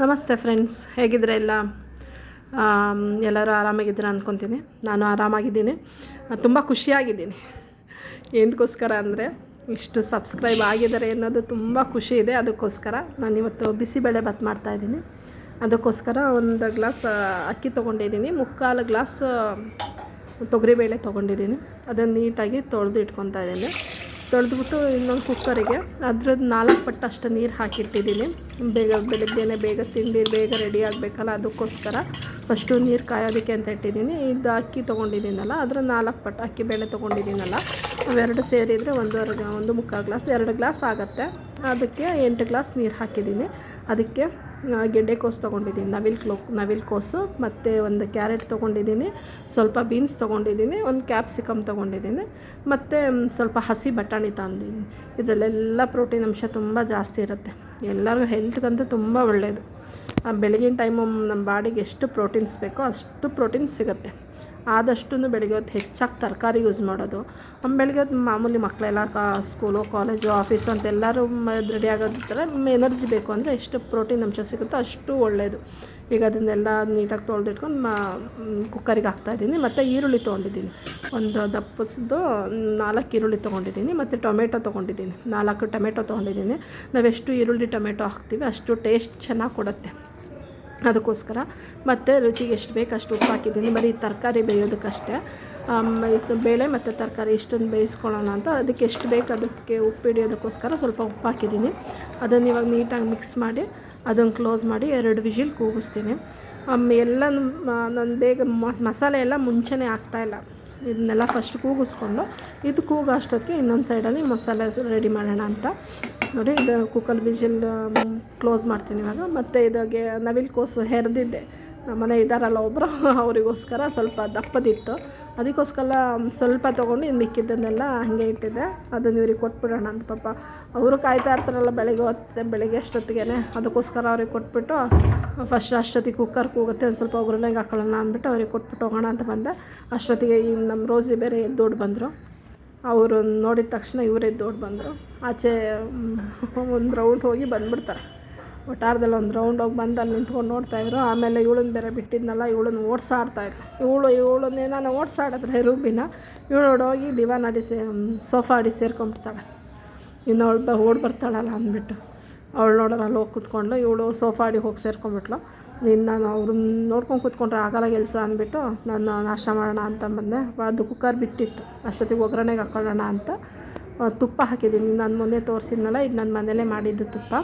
ನಮಸ್ತೆ ಫ್ರೆಂಡ್ಸ್ ಹೇಗಿದ್ರೆ ಎಲ್ಲ? ಎಲ್ಲರೂ ಆರಾಮಾಗಿದ್ದೀರಾ ಅಂದ್ಕೊತೀನಿ. ನಾನು ಆರಾಮಾಗಿದ್ದೀನಿ. ತುಂಬ ಖುಷಿಯಾಗಿದ್ದೀನಿ. ಏನಕ್ಕೋಸ್ಕರ ಅಂದರೆ ಇಷ್ಟು ಸಬ್ಸ್ಕ್ರೈಬ್ ಆಗಿದ್ದಾರೆ ಅನ್ನೋದು ತುಂಬ ಖುಷಿ ಇದೆ. ಅದಕ್ಕೋಸ್ಕರ ನಾನು ಇವತ್ತು ಬಿಸಿಬೇಳೆ ಭಾತ್ ಮಾಡ್ತಾಯಿದ್ದೀನಿ ಅದಕ್ಕೋಸ್ಕರ ಒಂದು ಗ್ಲಾಸ್ ಅಕ್ಕಿ ತೊಗೊಂಡಿದ್ದೀನಿ. ಮುಕ್ಕಾಲು ಗ್ಲಾಸ್ ತೊಗರಿಬೇಳೆ ತೊಗೊಂಡಿದ್ದೀನಿ. ಅದನ್ನು ನೀಟಾಗಿ ತೊಳೆದು ಇಟ್ಕೊತಾ ಇದ್ದೀನಿ. ತೊಳೆದ್ಬಿಟ್ಟು ಇನ್ನೊಂದು ಕುಕ್ಕರಿಗೆ. ಅದ್ರದ್ದು ನಾಲ್ಕು ಪಟ್ಟು ಅಷ್ಟು ನೀರು ಹಾಕಿಟ್ಟಿದ್ದೀನಿ. ಬೇಗ ಬೆಳಗ್ಗೆನೆ ಬೇಗ ತಿಂಡಿ ಬೇಗ ರೆಡಿ ಆಗಬೇಕಲ್ಲ, ಅದಕ್ಕೋಸ್ಕರ ಫಸ್ಟು ನೀರು ಕಾಯೋದಕ್ಕೆ ಅಂತ ಇಟ್ಟಿದ್ದೀನಿ. ಇದು ಅಕ್ಕಿ ತೊಗೊಂಡಿದ್ದೀನಲ್ಲ, ಅದರ ನಾಲ್ಕು ಪಟ್ಟು ಅಕ್ಕಿ ಬೇಳೆ ತೊಗೊಂಡಿದ್ದೀನಲ್ಲ, ಅವೆರಡು ಸೇರಿದರೆ ಒಂದೂವರೆ ಒಂದು ಮುಕ್ಕಾಲು ಗ್ಲಾಸ್, ಎರಡು ಗ್ಲಾಸ್ ಆಗುತ್ತೆ. ಅದಕ್ಕೆ ಎಂಟು ಗ್ಲಾಸ್ ನೀರು ಹಾಕಿದ್ದೀನಿ. ಅದಕ್ಕೆ ಗೆಡ್ಡೆಕೋಸು ತೊಗೊಂಡಿದ್ದೀನಿ. ನವಿಲ್ ಕ್ಲೋ ನವಿಲ್ ಕೋಸು ಮತ್ತು ಒಂದು ಕ್ಯಾರೆಟ್ ತೊಗೊಂಡಿದ್ದೀನಿ. ಸ್ವಲ್ಪ ಬೀನ್ಸ್ ತೊಗೊಂಡಿದ್ದೀನಿ. ಒಂದು ಕ್ಯಾಪ್ಸಿಕಮ್ ತೊಗೊಂಡಿದ್ದೀನಿ. ಮತ್ತು ಸ್ವಲ್ಪ ಹಸಿ ಬಟಾಣಿ ತಂದಿದ್ದೀನಿ. ಇದರಲ್ಲೆಲ್ಲ ಪ್ರೋಟೀನ್ ಅಂಶ ತುಂಬ ಜಾಸ್ತಿ ಇರುತ್ತೆ. ಎಲ್ಲರಿಗೂ ಹೆಲ್ತ್ಗಂತೂ ತುಂಬ ಒಳ್ಳೆಯದು ಬೆಳಗಿನ ಟೈಮು ನಮ್ಮ ಬಾಡಿಗೆ ಎಷ್ಟು ಪ್ರೋಟೀನ್ಸ್ ಬೇಕೋ ಅಷ್ಟು ಪ್ರೋಟೀನ್ಸ್ ಸಿಗುತ್ತೆ. ಆದಷ್ಟು ಬೆಳಗ್ಗೆ ಹೊತ್ತು ಹೆಚ್ಚಾಗಿ ತರಕಾರಿ ಯೂಸ್ ಮಾಡೋದು. ಬೆಳಗ್ಗೆ ಹೊತ್ತು ಮಾಮೂಲಿ ಮಕ್ಕಳೆಲ್ಲ ಕಾ, ಸ್ಕೂಲು, ಕಾಲೇಜು, ಆಫೀಸು ಅಂತ ಎಲ್ಲರೂ ರೆಡಿ ಆಗೋದಿರ್ತಾರೆ. ಎನರ್ಜಿ ಬೇಕು ಅಂದರೆ ಎಷ್ಟು ಪ್ರೋಟೀನ್ ಅಂಶ ಸಿಗುತ್ತೋ ಅಷ್ಟು ಒಳ್ಳೆಯದು ಈಗ ಅದನ್ನೆಲ್ಲ ನೀಟಾಗಿ ತೊಳೆದಿಟ್ಕೊಂಡು ಮಾ ಕುಕ್ಕರಿಗೆ ಹಾಕ್ತಾಯಿದ್ದೀನಿ ಮತ್ತು ಈರುಳ್ಳಿ ತೊಗೊಂಡಿದ್ದೀನಿ. ಒಂದು ದಪ್ಪಸ್ದು ನಾಲ್ಕು ಈರುಳ್ಳಿ ತೊಗೊಂಡಿದ್ದೀನಿ ಮತ್ತು ಟೊಮೆಟೊ ತೊಗೊಂಡಿದ್ದೀನಿ. ನಾಲ್ಕು ಟೊಮೆಟೊ ತೊಗೊಂಡಿದ್ದೀನಿ. ನಾವೆಷ್ಟು ಈರುಳ್ಳಿ, ಟೊಮೆಟೊ ಹಾಕ್ತೀವಿ ಅಷ್ಟು ಟೇಸ್ಟ್ ಚೆನ್ನಾಗಿ ಕೊಡುತ್ತೆ. ಅದಕ್ಕೋಸ್ಕರ. ಮತ್ತು ರುಚಿಗೆ ಎಷ್ಟು ಬೇಕು ಅಷ್ಟು ಉಪ್ಪು ಹಾಕಿದ್ದೀನಿ. ಬರೀ ತರಕಾರಿ ಬೇಯೋದಕ್ಕಷ್ಟೇ. ಬೇಳೆ ಮತ್ತು ತರಕಾರಿ ಇಷ್ಟೊಂದು ಬೇಯಿಸ್ಕೊಳ್ಳೋಣ ಅಂತ. ಅದಕ್ಕೆ ಎಷ್ಟು ಬೇಕು ಅದಕ್ಕೆ ಉಪ್ಪು ಹಿಡಿಯೋದಕ್ಕೋಸ್ಕರ ಸ್ವಲ್ಪ ಉಪ್ಪು ಹಾಕಿದ್ದೀನಿ. ಅದನ್ನು ಇವಾಗ ನೀಟಾಗಿ ಮಿಕ್ಸ್ ಮಾಡಿ ಅದನ್ನು ಕ್ಲೋಸ್ ಮಾಡಿ ಎರಡು ವಿಷಿಲ್ ಕೂಗಿಸ್ತೀನಿ. ಎಲ್ಲ ನಾನು ಬೇಗ ಮಸಾಲೆ ಎಲ್ಲ ಮುಂಚೆನೇ ಹಾಕ್ತಾಯಿಲ್ಲ ಇದನ್ನೆಲ್ಲ ಫಸ್ಟ್ ಕೂಗಿಸ್ಕೊಂಡು ಇದು ಕೂಗೋ ಅಷ್ಟೊತ್ತಿಗೆ ಇನ್ನೊಂದು ಸೈಡಲ್ಲಿ ಮಸಾಲೆ ರೆಡಿ ಮಾಡೋಣ ಅಂತ. ನೋಡಿ, ಇದು ಕುಕ್ಕರ್ ಬೀಜಲ್ ಕ್ಲೋಸ್ ಮಾಡ್ತೀನಿ ಇವಾಗ. ಮತ್ತು ಇದಾಗೆ ನವಿಲ್ ಕೋಸು ಹೆರಿದಿದ್ದೆ. ನಮ್ಮನೆ ಇದ್ದಾರಲ್ಲ ಒಬ್ಬರು ಅವರಿಗೋಸ್ಕರ ಸ್ವಲ್ಪ ದಪ್ಪದಿತ್ತು. ಅದಕ್ಕೋಸ್ಕರ ಸ್ವಲ್ಪ ತೊಗೊಂಡು ಇನ್ನು ಮಿಕ್ಕಿದ್ದನ್ನೆಲ್ಲ ಹಾಗೆ ಇಟ್ಟಿದ್ದೆ. ಅದನ್ನು ಇವ್ರಿಗೆ ಕೊಟ್ಬಿಡೋಣ ಅಂತ ಪಾಪ. ಅವರು ಕಾಯ್ತಾ ಇರ್ತಾರಲ್ಲ ಬೆಳಗ್ಗೆ ಹೊತ್ತು, ಬೆಳಗ್ಗೆ ಅಷ್ಟೊತ್ತಿಗೆ ಅದಕ್ಕೋಸ್ಕರ ಅವ್ರಿಗೆ ಕೊಟ್ಬಿಟ್ಟು ಫಸ್ಟ್ ಅಷ್ಟೊತ್ತಿಗೆ ಕುಕ್ಕರ್ ಕೂಗುತ್ತೆ, ಒಂದು ಸ್ವಲ್ಪ ಒಗ್ಗರಣೆಗೆ ಹಾಕೊಳ್ಳೋಣ ಅಂದ್ಬಿಟ್ಟು ಅವ್ರಿಗೆ ಕೊಟ್ಬಿಟ್ಟು ಹೋಗೋಣ ಅಂತ ಬಂದೆ. ಅಷ್ಟೊತ್ತಿಗೆ ಈ ನಮ್ಮ ರೋಸಿ ಬೇರೆ ಎದ್ದೋಡು ಬಂದರು. ಅವರು ನೋಡಿದ ತಕ್ಷಣ ಇವರೇ ಎದ್ದೋಡು ಬಂದರು. ಆಚೆ ಒಂದು ರೌಂಡ್ ಹೋಗಿ ಬಂದ್ಬಿಡ್ತಾರೆ. ಒಟ್ಟಾರದಲ್ಲಿ ಒಂದು ರೌಂಡ್ ಹೋಗಿ ಬಂದು ಅಲ್ಲಿ ನಿಂತ್ಕೊಂಡು ನೋಡ್ತಾಯಿದ್ರು ಆಮೇಲೆ ಇವಳನ್ನ ಬೇರೆ ಬಿಟ್ಟಿದ್ನಲ್ಲ, ಇವಳನ್ನ ಓಡಿಸಾಡ್ತಾಯಿದ್ರು ಇವಳು, ಇವಳನ್ನೇ ನಾನು ಓಡಿಸಾಡಿದ್ರೆ ರೂಬಿನ, ಇವಳು ಹೋಗಿ ದಿವಾನ್ ಅಡಿ ಸೇ ಸೋಫಾ ಅಡಿ ಸೇರ್ಕೊಂಡ್ಬಿಡ್ತಾಳೆ. ಇನ್ನು ಅವಳು ಬ, ಓಡಿ ಬರ್ತಾಳಲ್ಲ ಅಂದ್ಬಿಟ್ಟು. ಅವಳು ನೋಡೋಣ ಅಲ್ಲಿ ಹೋಗಿ ಕೂತ್ಕೊಂಡು ಇವಳು ಸೋಫಾ ಅಡಿ ಹೋಗಿ ಸೇರ್ಕೊಂಡ್ಬಿಟ್ಲು. ಇನ್ನು ನಾನು ಅವ್ರನ್ನ ನೋಡ್ಕೊಂಡು ಕೂತ್ಕೊಂಡ್ರೆ ಆಗಲ್ಲ ಕೆಲಸ ಅಂದ್ಬಿಟ್ಟು, ನಾನು ನಾಷ್ಟ ಮಾಡೋಣ ಅಂತ ಬಂದೆ. ಅದು ಕುಕ್ಕರ್ ಬಿಟ್ಟಿತ್ತು. ಅಷ್ಟೊತ್ತಿಗೆ ಒಗ್ಗರಣೆಗೆ ಹಾಕೊಳ್ಳೋಣ ಅಂತ. ತುಪ್ಪ ಹಾಕಿದ್ದೀನಿ. ನಾನು ಮೊನ್ನೆ ತೋರಿಸಿದ್ನಲ್ಲ, ಇದು ನನ್ನ ಮನೇಲೇ ಮಾಡಿದ್ದು ತುಪ್ಪ.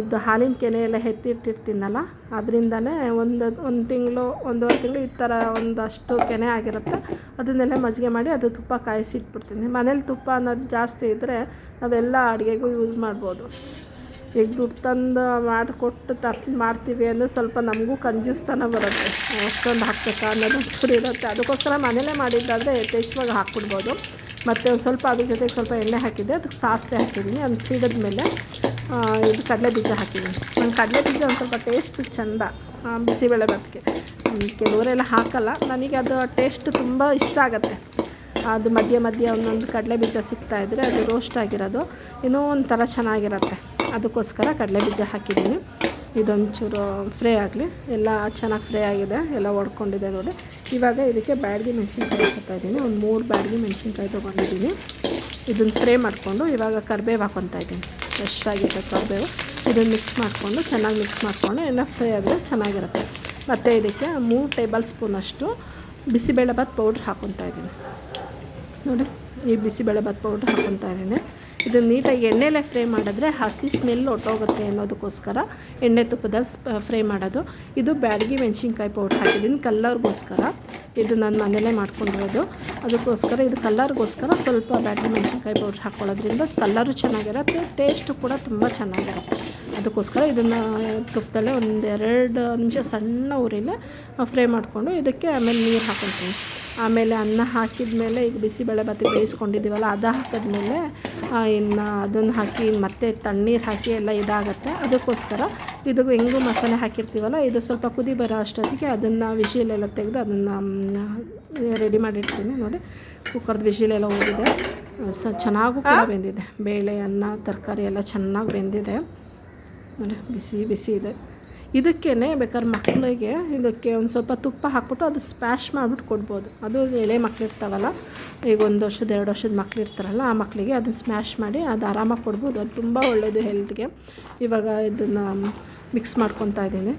ಇದು ಹಾಲಿನ ಕೆನೆ ಎಲ್ಲ ಎತ್ತಿಟ್ಟಿರ್ತೀನಲ್ಲ, ಅದರಿಂದನೇ ಒಂದು ಒಂದು ತಿಂಗಳು, ಒಂದೂವರೆ ತಿಂಗಳು ಈ ಥರ ಒಂದಷ್ಟು ಕೆನೆ ಆಗಿರುತ್ತೆ. ಅದನ್ನೆಲ್ಲ ಮಜ್ಜಿಗೆ ಮಾಡಿ ಅದು ತುಪ್ಪ ಕಾಯಿಸಿ ಇಟ್ಬಿಡ್ತೀನಿ ಮನೇಲಿ ತುಪ್ಪ ಅನ್ನೋದು ಜಾಸ್ತಿ ಇದ್ದರೆ ನಾವೆಲ್ಲ ಅಡುಗೆಗೂ ಯೂಸ್ ಮಾಡ್ಬೋದು. ಈಗ ದುಡ್ಡು ತಂದು ಮಾಡಿಕೊಟ್ಟು ತರ್ ಮಾಡ್ತೀವಿ ಅಂದರೆ ಸ್ವಲ್ಪ ನಮಗೂ ಕಂಜೂಸ್ತನ ಬರುತ್ತೆ. ಅಷ್ಟೊಂದು ಹಾಕ್ಬೇಕಾ ಅನ್ನೋದು ಇರುತ್ತೆ ಅದಕ್ಕೋಸ್ಕರ ಮನೇಲೇ ಮಾಡಿದ್ದಾದರೆ ಯಥೇಚ್ಛವಾಗಿ ಹಾಕ್ಬಿಡ್ಬೋದು. ಮತ್ತು ಒಂದು ಸ್ವಲ್ಪ ಅದ್ರ ಜೊತೆಗೆ ಸ್ವಲ್ಪ ಎಣ್ಣೆ ಹಾಕಿದ್ದೆ, ಅದಕ್ಕೆ ಸಾಸಿವೆ ಹಾಕಿದ್ದೀನಿ ಅದು ಸಿಡಿದ ಮೇಲೆ ಇದು ಕಡಲೆ ಬೀಜ ಹಾಕಿದ್ದೀನಿ. ನಾನು ಕಡಲೆ ಬೀಜ ಒಂದು ಸ್ವಲ್ಪ ಟೇಸ್ಟ್ ಚೆಂದ ಬಿಸಿಬೇಳೆ ಭಾತ್ಗೆ. ಕೆಲವರೆಲ್ಲ ಹಾಕಲ್ಲ, ನನಗೆ ಅದು ಟೇಸ್ಟ್ ತುಂಬ ಇಷ್ಟ ಆಗುತ್ತೆ. ಅದು ಮಧ್ಯ ಮಧ್ಯ ಒಂದೊಂದು ಕಡಲೆ ಬೀಜ ಇದ್ದರೆ ಅದು ರೋಸ್ಟ್ ಆಗಿರೋದು ಇನ್ನೂ ಒಂಥರ ಚೆನ್ನಾಗಿರುತ್ತೆ. ಅದಕ್ಕೋಸ್ಕರ ಕಡಲೆ ಬೀಜ ಹಾಕಿದ್ದೀನಿ. ಇದೊಂಚೂರು ಫ್ರೈ ಆಗಲಿ, ಎಲ್ಲ ಚೆನ್ನಾಗಿ ಫ್ರೈ ಆಗಿದೆ, ಎಲ್ಲ ಒಡ್ಕೊಂಡಿದೆ ನೋಡಿ. ಇವಾಗ ಇದಕ್ಕೆ ಬ್ಯಾಡ್ಗೆ ಮೆಣಸಿನ್ಕಾಯಿ ಹಾಕ್ತಾ ಇದ್ದೀನಿ. ಒಂದು ಮೂರು ಬ್ಯಾಡ್ಗೆ ಮೆಣಸಿನ್ಕಾಯಿ ತೊಗೊಂಡಿದ್ದೀನಿ. ಇದನ್ನು ಫ್ರೈ ಮಾಡಿಕೊಂಡು ಇವಾಗ ಕರಿಬೇವು ಹಾಕ್ಕೊತಾ ಇದ್ದೀನಿ. ಫ್ರೆಶ್ ಆಗಿರುತ್ತೆ ಕರಿಬೇವು. ಇದನ್ನು ಮಿಕ್ಸ್ ಮಾಡಿಕೊಂಡು, ಚೆನ್ನಾಗಿ ಮಿಕ್ಸ್ ಮಾಡಿಕೊಂಡು, ಎಲ್ಲ ಫ್ರೈ ಆದರೆ ಚೆನ್ನಾಗಿರುತ್ತೆ. ಮತ್ತು ಇದಕ್ಕೆ ಮೂರು ಟೇಬಲ್ ಸ್ಪೂನಷ್ಟು ಬಿಸಿಬೇಳೆ ಭಾತ್ ಪೌಡ್ರ್ ಹಾಕ್ಕೊತಾ ಇದ್ದೀನಿ. ನೋಡಿ, ಈ ಬಿಸಿಬೇಳೆಭಾತ್ ಪೌಡ್ರ್ ಹಾಕ್ಕೊತಾ ಇದ್ದೀನಿ. ಇದನ್ನು ನೀಟಾಗಿ ಎಣ್ಣೆಲೇ ಫ್ರೈ ಮಾಡಿದ್ರೆ ಹಸಿ ಸ್ಮೆಲ್ ಹೊಟ್ಟೋಗುತ್ತೆ ಅನ್ನೋದಕ್ಕೋಸ್ಕರ ಎಣ್ಣೆ ತುಪ್ಪದಲ್ಲಿ ಫ್ರೈ ಮಾಡೋದು. ಇದು ಬ್ಯಾಡಗಿ ಮೆಣಸಿನ್ಕಾಯಿ ಪೌಡ್ರ್ ಹಾಕಿದ್ದೀನಿ ಕಲ್ಲರ್ಗೋಸ್ಕರ. ಇದು ನಾನು ಮನೇಲೇ ಮಾಡ್ಕೊಂಡಿರೋದು. ಅದಕ್ಕೋಸ್ಕರ ಇದು ಕಲ್ಲರ್ಗೋಸ್ಕರ ಸ್ವಲ್ಪ ಬ್ಯಾಡಗಿ ಮೆಣಸಿನ್ಕಾಯಿ ಪೌಡ್ರ್ ಹಾಕ್ಕೊಳ್ಳೋದ್ರಿಂದ ಕಲ್ಲರು ಚೆನ್ನಾಗಿರುತ್ತೆ, ಟೇಸ್ಟು ಕೂಡ ತುಂಬ ಚೆನ್ನಾಗಿರುತ್ತೆ. ಅದಕ್ಕೋಸ್ಕರ ಇದನ್ನು ತುಪ್ಪದಲ್ಲೇ ಒಂದು ಎರಡು ನಿಮಿಷ ಸಣ್ಣ ಉರಿಲೆ ಫ್ರೈ ಮಾಡಿಕೊಂಡು ಇದಕ್ಕೆ ಆಮೇಲೆ ನೀರು ಹಾಕೊತೀನಿ ಆಮೇಲೆ ಅನ್ನ ಹಾಕಿದ ಮೇಲೆ ಈಗ ಬಿಸಿಬೇಳೆ ಭಾತ್ ಬೇಯಿಸ್ಕೊಂಡಿದ್ದೀವಲ್ಲ, ಅದು ಹಾಕಿದ್ಮೇಲೆ ಇನ್ನು ಅದನ್ನು ಹಾಕಿ ಮತ್ತೆ ತಣ್ಣೀರು ಹಾಕಿ ಎಲ್ಲ ಇದಾಗುತ್ತೆ. ಅದಕ್ಕೋಸ್ಕರ ಇದು ಹೆಂಗು ಮಸಾಲೆ ಹಾಕಿರ್ತೀವಲ್ಲ, ಇದು ಸ್ವಲ್ಪ ಕುದಿ ಬರೋ ಅಷ್ಟೊತ್ತಿಗೆ ಅದನ್ನು ವಿಶೀಲೆಲ್ಲ ತೆಗೆದು ಅದನ್ನು ರೆಡಿ ಮಾಡಿರ್ತೀನಿ ನೋಡಿ. ಕುಕ್ಕರ್ದು ವಿಶೀಲೆಲ್ಲ ಹೋಗಿದೆ. ಸ, ಚೆನ್ನಾಗೂ ಕೂಡ ಬೆಂದಿದೆ. ಬೇಳೆ, ಅನ್ನ, ತರಕಾರಿ ಎಲ್ಲ ಚೆನ್ನಾಗಿ ಬೆಂದಿದೆ. ನೋಡಿ, ಬಿಸಿ ಬಿಸಿ ಇದೆ. ಇದಕ್ಕೇ ಬೇಕಾದ್ರೆ ಮಕ್ಕಳಿಗೆ ಇದಕ್ಕೆ ಒಂದು ಸ್ವಲ್ಪ ತುಪ್ಪ ಹಾಕ್ಬಿಟ್ಟು ಅದು ಸ್ಮ್ಯಾಶ್ ಮಾಡಿಬಿಟ್ಟು ಕೊಡ್ಬೋದು. ಅದು ಎಳೆ ಮಕ್ಳು ಇರ್ತಾವಲ್ಲ ಈಗ ಒಂದು ವರ್ಷದ, ಎರಡು ವರ್ಷದ ಮಕ್ಳು ಇರ್ತಾರಲ್ಲ ಆ ಮಕ್ಕಳಿಗೆ ಅದನ್ನು ಸ್ಮ್ಯಾಶ್ ಮಾಡಿ ಅದು ಆರಾಮಾಗಿ ಕೊಡ್ಬೋದು. ಅದು ತುಂಬ ಒಳ್ಳೆಯದು ಹೆಲ್ತ್ಗೆ ಇವಾಗ ಇದನ್ನು ಮಿಕ್ಸ್ ಮಾಡ್ಕೊತಾ ಇದ್ದೀನಿ.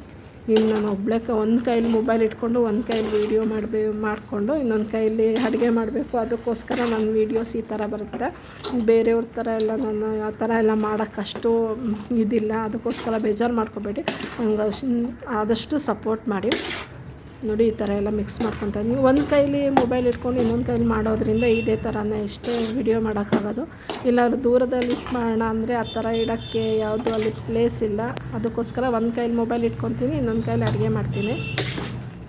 ಇನ್ನು ನಾನು ಒಬ್ಬಳೇ ಕ, ಒಂದು ಕೈಲಿ ಮೊಬೈಲ್ ಇಟ್ಕೊಂಡು, ಒಂದು ಕೈಲಿ ವೀಡಿಯೋ ಮಾಡಬೇ, ಮಾಡಿಕೊಂಡು, ಇನ್ನೊಂದು ಕೈಲಿ ಅಡುಗೆ ಮಾಡಬೇಕು. ಅದಕ್ಕೋಸ್ಕರ ನನ್ನ ವೀಡಿಯೋಸ್ ಈ ಥರ ಬರುತ್ತೆ. ಬೇರೆಯವ್ರ ಥರ ಎಲ್ಲ ನಾನು ಆ ಥರ ಎಲ್ಲ ಮಾಡೋಕ್ಕಷ್ಟು ಇದಿಲ್ಲ. ಅದಕ್ಕೋಸ್ಕರ ಬೇಜಾರು ಮಾಡ್ಕೋಬೇಡಿ. ಹಂಗೆ ಆದಷ್ಟು ಸಪೋರ್ಟ್ ಮಾಡಿ. ನೋಡಿ, ಈ ಥರ ಎಲ್ಲ ಮಿಕ್ಸ್ ಮಾಡ್ಕೊತಾ ನೀವು ಒಂದು ಕೈಲಿ ಮೊಬೈಲ್ ಇಟ್ಕೊಂಡು ಇನ್ನೊಂದು ಕೈಲಿ ಮಾಡೋದ್ರಿಂದ ಇದೇ ಥರನೇ ಇಷ್ಟೇ ವಿಡಿಯೋ ಮಾಡೋಕ್ಕಾಗೋದು. ಇಲ್ಲಾದ್ರು ದೂರದಲ್ಲಿ ಇಟ್ಟು ಮಾಡೋಣ ಅಂದರೆ ಆ ಥರ ಇಡೋಕ್ಕೆ ಯಾವುದು ಅಲ್ಲಿ ಪ್ಲೇಸ್ ಇಲ್ಲ. ಅದಕ್ಕೋಸ್ಕರ ಒಂದು ಕೈಲಿ ಮೊಬೈಲ್ ಇಟ್ಕೊತೀನಿ, ಇನ್ನೊಂದು ಕೈಲಿ ಅಡುಗೆ ಮಾಡ್ತೀನಿ.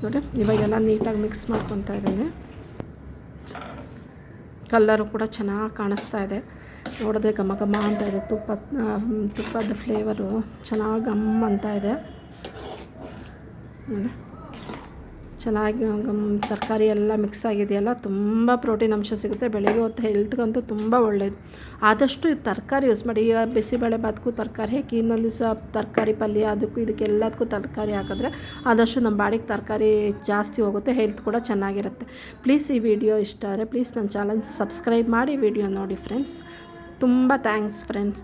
ನೋಡಿ, ಇವಾಗೆಲ್ಲ ನೀಟಾಗಿ ಮಿಕ್ಸ್ ಮಾಡ್ಕೊತಾ ಇದ್ದೀನಿ. ಕಲ್ಲರು ಕೂಡ ಚೆನ್ನಾಗಿ ಕಾಣಿಸ್ತಾ ಇದೆ. ನೋಡಿದ್ರೆ ಘಮ ಘಮ ಅಂತ ಇದೆ. ತುಪ್ಪ ತುಪ್ಪದ ಫ್ಲೇವರು ಚೆನ್ನಾಗಿ ಘಮ್ ಅಂತ ಇದೆ. ನೋಡಿ. ಚೆನ್ನಾಗಿ ತರಕಾರಿ ಎಲ್ಲ ಮಿಕ್ಸ್ ಆಗಿದೆಯಲ್ಲ, ತುಂಬ ಪ್ರೋಟೀನ್ ಅಂಶ ಸಿಗುತ್ತೆ. ಬೆಳಗ್ಗೆ ಹೊತ್ತು ಹೆಲ್ತ್ಗಂತೂ ತುಂಬ ಒಳ್ಳೆಯದು ಆದಷ್ಟು ತರಕಾರಿ ಯೂಸ್ ಮಾಡಿ. ಈಗ ಬಿಸಿಬೇಳೆ ಭಾತ್ಗೂ ತರಕಾರಿ ಹಾಕಿ, ಇನ್ನೊಂದು ದಿವಸ ತರಕಾರಿ ಪಲ್ಯ, ಅದಕ್ಕೂ ಇದಕ್ಕೆಲ್ಲದಕ್ಕೂ ತರಕಾರಿ ಹಾಕಿದ್ರೆ ಆದಷ್ಟು ನಮ್ಮ ಬಾಡಿಗೆ ತರಕಾರಿ ಜಾಸ್ತಿ ಹೋಗುತ್ತೆ ಹೆಲ್ತ್ ಕೂಡ ಚೆನ್ನಾಗಿರುತ್ತೆ. ಪ್ಲೀಸ್ ಈ ವಿಡಿಯೋ ಇಷ್ಟ ಆದರೆ ಪ್ಲೀಸ್ ನನ್ನ ಚಾನಲ್ ಸಬ್ಸ್ಕ್ರೈಬ್ ಮಾಡಿ. ವಿಡಿಯೋ ನೋಡಿ ಫ್ರೆಂಡ್ಸ್ ತುಂಬ ಥ್ಯಾಂಕ್ಸ್ ಫ್ರೆಂಡ್ಸ್